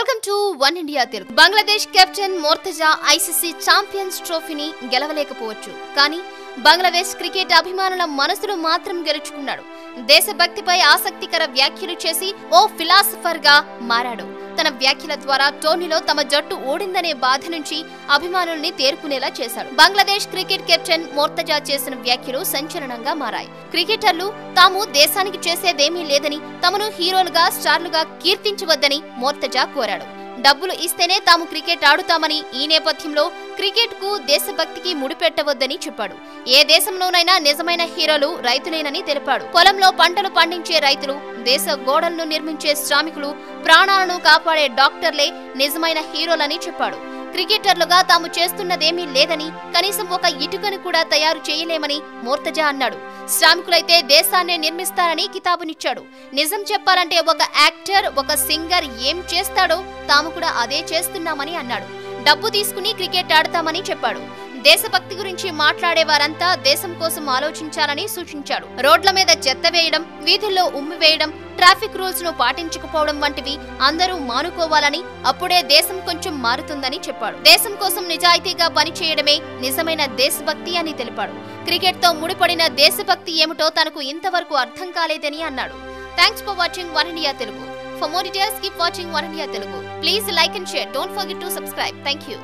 Welcome to one India Telugu Bangladesh captain Mortaza ICC champions ట్రోఫీని గెలవలేకపోవచ్చు. కానీ Bangladesh cricket అభిమానుల మనసును మాత్రం గెలుచుకున్నాడు. దేశభక్తిపై ఆసక్తికర వ్యాఖ్యలు చేసి ఓ ఫిలాసఫర్గా మారాడు. తన వ్యాఖ్యల ద్వారా టోర్నీలో తమ జట్టు ఓడిందనే బాధ నుంచి అభిమానుల్ని తేరుకునేలా చేశాడు. బంగ్లాదేశ్ క్రికెట్ కెప్టెన్ మోర్తజా చేసిన వ్యాఖ్యలు సంచలనంగా మారాయి. క్రికెటర్లు తాము దేశానికి చేసేదేమీ లేదని తమను హీరోలుగా స్టార్లుగా కీర్తించవద్దని మోర్తజా కోరాడు. డబ్బులు ఇస్తేనే తాము క్రికెట్ ఆడుతామని ఈ నేపథ్యంలో క్రికెట్కు దేశభక్తికి ముడిపెట్టవద్దని చెప్పాడు. ఏ దేశంలోనైనా నిజమైన హీరోలు రైతులేనని తెలిపాడు. పొలంలో పంటలు పండించే రైతులు దేశ గోడలను నిర్మించే శ్రామికులు ప్రాణాలను కాపాడే డాక్టర్లే నిజమైన హీరోలని చెప్పాడు. క్రికెటర్లుగా తాము చేస్తున్నదేమీ లేదని కనీసం ఒక ఇటుకను కూడా తయారు చేయలేమని మోర్తజా అన్నాడు. శ్రామికులైతే దేశాన్ని నిర్మిస్తారని కితాబునిచ్చాడు. నిజం చెప్పాలంటే ఒక యాక్టర్ ఒక సింగర్ ఏం చేస్తాడో తాము కూడా అదే చేస్తున్నామని అన్నాడు. డబ్బు తీసుకుని క్రికెట్ ఆడతామని చెప్పాడు. దేశభక్తి గురించి మాట్లాడే వారంతా దేశం కోసం ఆలోచించాలని సూచించాడు రోడ్ల మీద చెత్త వేయడం వీధుల్లో ఉమ్మి వేయడం ట్రాఫిక్ రూల్స్ను పాటించకపోవడం వంటివి అందరూ మానుకోవాలని అప్పుడే దేశం కొంచెం మారుతుందని చెప్పాడు. దేశం కోసం నిజాయితీగా పనిచేయడమే నిజమైన దేశభక్తి అని తెలిపాడు. క్రికెట్తో ముడిపడిన దేశభక్తి ఏమిటో తనకు ఇంతవరకు అర్థం కాలేదని అన్నాడు. Thanks for watching one India Telugu. For more details keep watching one India Telugu. Please like and share. Don't forget to subscribe. Thank you